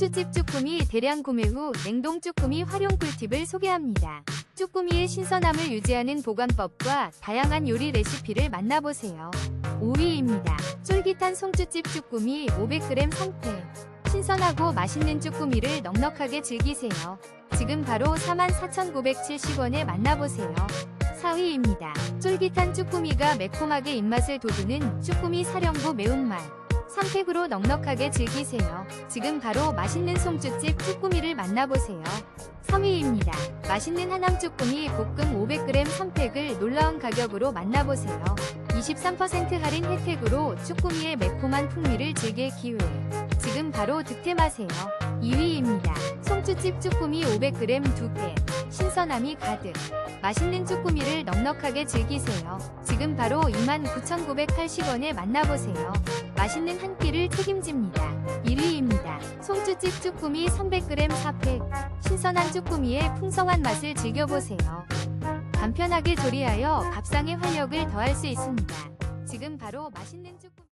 송주집 쭈꾸미 대량 구매 후 냉동 쭈꾸미 활용 꿀팁을 소개합니다. 쭈꾸미의 신선함을 유지하는 보관법과 다양한 요리 레시피를 만나보세요. 5위입니다. 쫄깃한 송주집 쭈꾸미 500g 성패. 신선하고 맛있는 쭈꾸미를 넉넉하게 즐기세요. 지금 바로 44,970원에 만나보세요. 4위입니다. 쫄깃한 쭈꾸미가 매콤하게 입맛을 돋우는 쭈꾸미 사령부 매운맛. 3팩으로 넉넉하게 즐기세요. 지금 바로 맛있는 송주집 쭈꾸미를 만나보세요. 3위입니다. 맛있는 하남 쭈꾸미 볶음 500g 3팩을 놀라운 가격으로 만나보세요. 23% 할인 혜택으로 쭈꾸미의 매콤한 풍미를 즐길 기회. 지금 바로 득템하세요. 2위입니다. 송주집 쭈꾸미 500g 2팩. 신선함이 가득. 맛있는 쭈꾸미를 넉넉하게 즐기세요. 지금 바로 29,980원에 만나보세요. 맛있는 한 끼를 책임집니다. 1위입니다. 송주집 쭈꾸미 300g 4팩. 신선한 쭈꾸미의 풍성한 맛을 즐겨보세요. 간편하게 조리하여 밥상의 활력을 더할 수 있습니다. 지금 바로 맛있는 쭈꾸미